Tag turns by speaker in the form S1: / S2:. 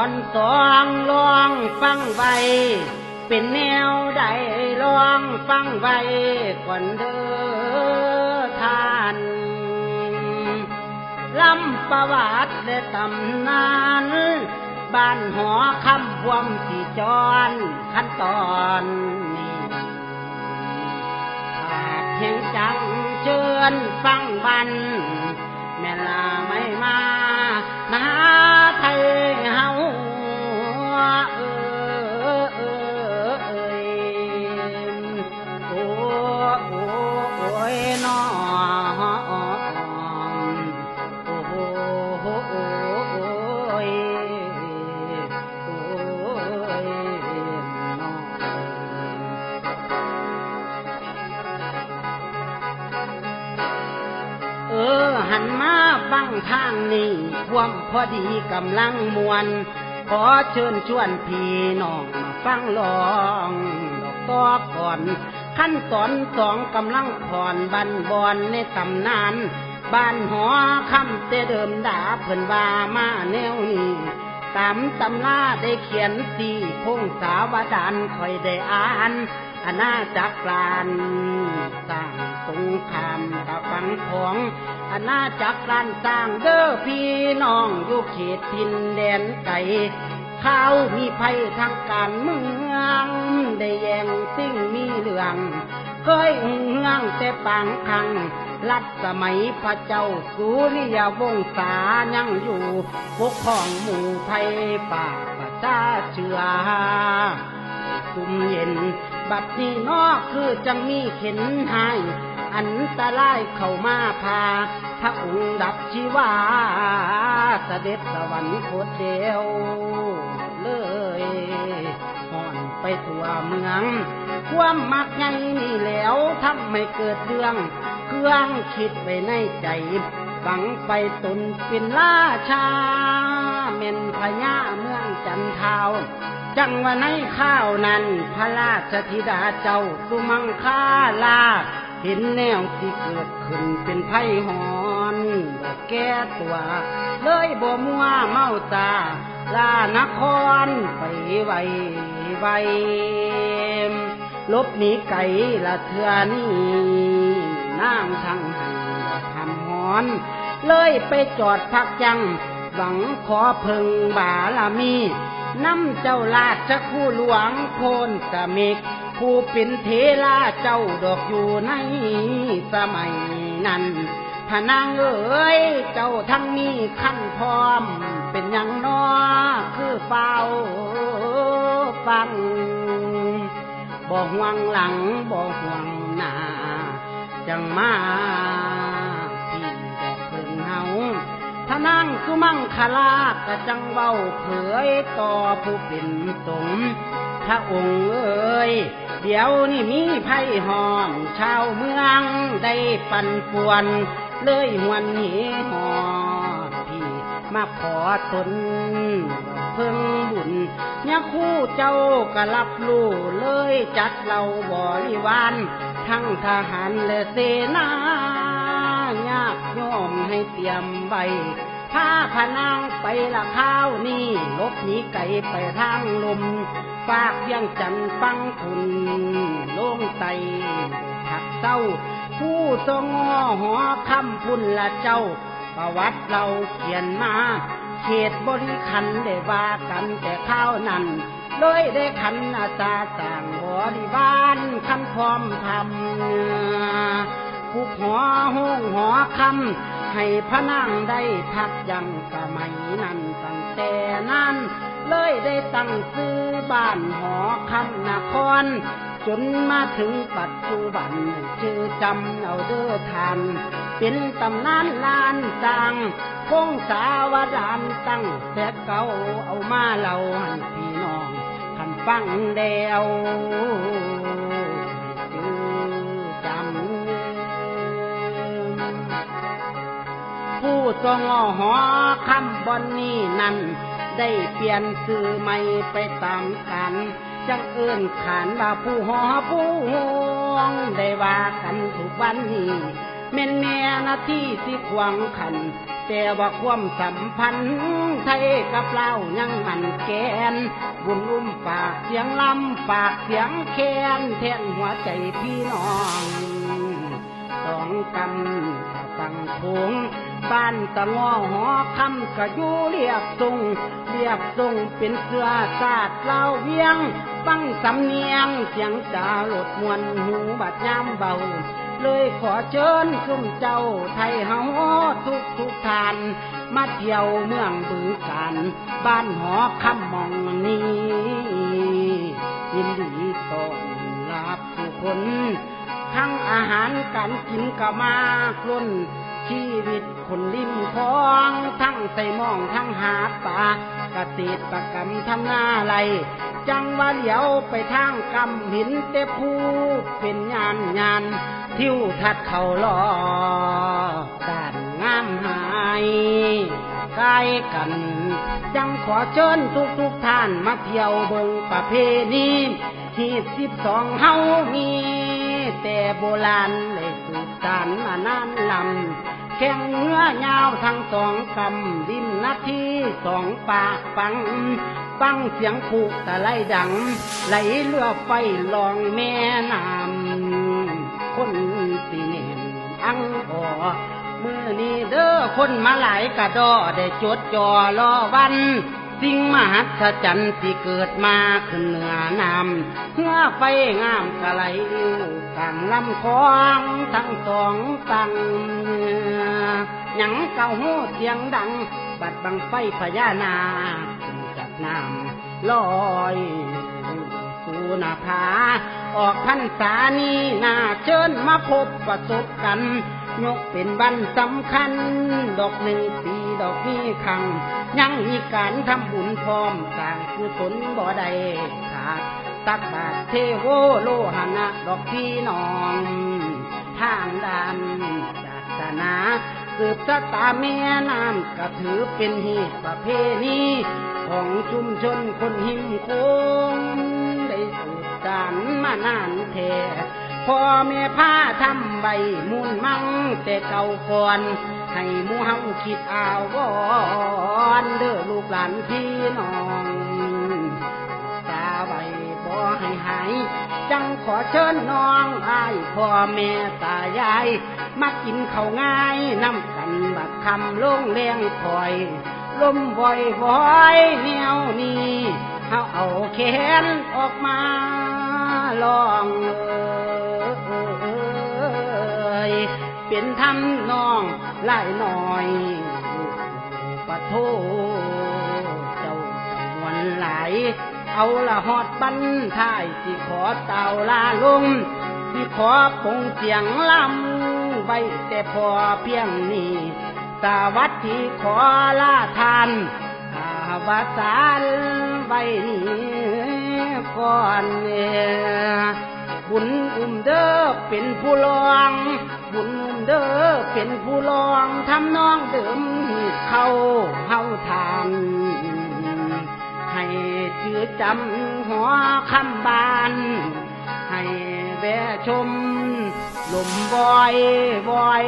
S1: อนสองลองฟังไว้ เป็นแนวใดลองฟังไว้ก่อนเด้อท่านลำประวัติและตำนานบ้านหอคำพวมที่จรขั้นตอนนี้หากเพียงจังเชิญฟังบันแม่ลาไม่มา หันมาฟังทางนี้ความพอดีกำลังมวนขอเชิญชวนพี่น้องมาฟังลองดอกตอก่อน ขั้นตอนสองกำลังผ่อนบันบอนในตำนานบ้านหอคำแต่เดิมด่าเพิ่นว่ามาแนวนี้ตามตำราได้เขียนสีพงสาวดานคอยได้อ่านอาณาจักรลานสร้างสงครามตะฟังของ อาณาจักรกานสร้างเด้อพี่น้องอยู่เขตทินแดนไก่ข้าวมีภัยทางการเมืองได้แย่งสิ่งมีเรื่องเคยเฮืองแต่ปางคังรัดสมัยพระเจ้าสุริยวงศายังอยู่ปกครองหมู่ภัยป่าประชาเชื้อซุ่มเย็น บัดนี้นอกคือจังมีเข็นหาย อันตรายเข้ามาพา พระองค์ดับชีวาเสด็จสวรรคตเดียวเลยห่อนไปทั่วเมือง ความมักไงนี่แล้วทำให้เกิดเรื่อง เครื่องคิดไว้ในใจฝังไปตนเป็นราชา เม่นพญาเมืองจันทาวจังว่าในข้าวนั้น พระราชธิดาเจ้าสุมังคาลา เห็นแนวที่เกิดขึ้นเป็นไพ่หอนบ่แก้ตัว เลยบ่มัวเมาตาลานครไปไวไวลบหนีไก่ละเทือนี่นางทั้งหันทำหอน เลยไปจอดพักยัง หวังขอเพึงบารมีน้ำเจ้าราชคู่หลวงโพนสมิก ผู้เป็นเทลาเจ้าดอกอยู่ในสมัยนั้นพนางเอ๋ยเจ้าทั้งมีขั้นพร้อม เป็นอย่างน้อคือเฝ้าฟังบ่ห่วงหลังบ่ห่วงหน้าจังมาพี่ดอกเพิ่งเฮาถ้านั่งสุมังคลากะจังเว้าเผยต่อผู้เป็นสง ระองค์เอ้ย เดี๋ยวนี่มีไพ่หอม ชาวเมืองได้ปั่นป่วน เลยหวนเหหอดพี่มาขอตนเพิ่งบุญเนี่ยคู่เจ้าก็รับรู้เลยจัดเราบริวาร ทั้งทหารและเสนายากโยมให้เตรียมใบถ้าพนางไปละข้าวนี่ลบ นีไก่ไปทางลมฝากเพียงจันฟังคุณลงไตผักเศร้า ผู้ทรงอหอคำพุ่นละเจ้า ประวัติเราเขียนมาเขตบริขันได้ว่ากันแต่ข้าวนั้นเลยได้ขันอาสาสั่งบริบาลคันพร้อมทำผู้หอห้องหอคำ ให้พระนางได้พักยังสมัยนั้นตั้งแต่นั้น เลยได้ตั้งซื้อบ้านหอคำนคร จนมาถึงปัจจุบันชื่อจำเอาเด้อทานเป็นตำนานลานจางคงสาวดานตั้งแต่เก่าเอามาเล่าให้พี่น้องขันฟังเดียว ผู้ทรงหอคำบอนนี้นั้น ได้เปลี่ยนสื่อใหม่ไปตามกันจังเอิ้นขานว่าผู้หอผู้หวงได้ว่ากันทุกวันนี้แม่นแม่นาที่สิขวงขัน แต่ว่าความสัมพันธ์ไทยกับเรายังมันแกน บุญอุ้มฝากเสียงลำฝากเสียงแคนแทนหัวใจพี่น้องสองกำ ตั้งพงบ้านตะงอหอคำกะยูเรียบทรงเรียบทรงเป็นเสื้อสาดเล่าเวียง ฟังสำเนียงเสียงจาหลดมวนหูบาดยามเบา เลยขอเชิญซุ่มเจ้าไทยเฮาทุกทุกทาน มาเที่ยวเมืองบึงการบ้านหอคำมองนี้ยินดีต้อนรับทุกคน ทั้งอาหารการกินก็มากล้นชีวิตคนริมคลองทั้งใส่มองทั้งหาปลาเกษตรกรรมทำนาไรจังว่าเหลียวไปทางกำหินแต่ผู้เป็นยานยาน ทิวทัดเขาลอด้านงามหายใกล้กัน จังขอเชิญทุกทุกท่านมาเที่ยวเบิงประเพณีที่สิบสองเฮามี แต่โบราณเลยสืบสานมานานลำแข่งเนื้อยาวทั้งสองกำริมนาทีสองปากฟัง ฟังเสียงผูกตะไลดัง ไหลเรือไฟลองแม่น้ำคนสีเนมอังออมือนี้เด้อคนมาหลายกระดอได้จดจ่อรอวันสิ่งมหัศจรรย์ที่เกิดมาขึ้นเหนือน้ำเมื่อไฟงามกะไหล อยู่กลางลำคลองทั้งสองตังหยังเก่าหูเสียงดัง บัดบังไฟพญานาขึ้นจากน้ำลอยสู่นาผาออกพรรษานี้นาเชิญมาพบประสบกันยกเป็นวันสำคัญ ดอกหนึ่งปีดอกนี้คังยังมีการทำบุญพร้อมสร้างกุศลบ่ได้ขาด ตักบาตรเทโวโลหณะดอกพี่น้องทางด้านศาสนาสืบชะตาแม่น้ำก็ถือเป็นเหตุประเพณีของชุมชนคนหิมโคงได้สืบสานมานานแท้พ่อแม่พาทำใบมูลมั่งแต่เก่าก่อนให้มูเฮาคิดอาวอนเด้อลูกหลานพี่น้องตาไว้บ่ให้หาย จังขอเชิญน้องอายพ่อแม่ตายาย มากินข้าวง่ายน้ำกันบัดคำลงแรงคอยลมบ่อยบ่อยแนวนี้เฮาเอาแขนออกมาลองเอ่ยเป็นทำน้องหลายหน่อยปะโท เอาละหอดบันท้ายสิขอเต่าลาลงสิขอปงเสียงลำไว้แต่พอเพียงนี้สวัสดีขอลาทานอาวสานไว้นี้ก่อนเนี่ยบุญอุ้มเด้อเป็นผู้ลอง บุญอุ้มเด้อเป็นผู้ลองทำน้องเดิมเขา จำหัวคำบาน ให้แวะชมลมบอยบอย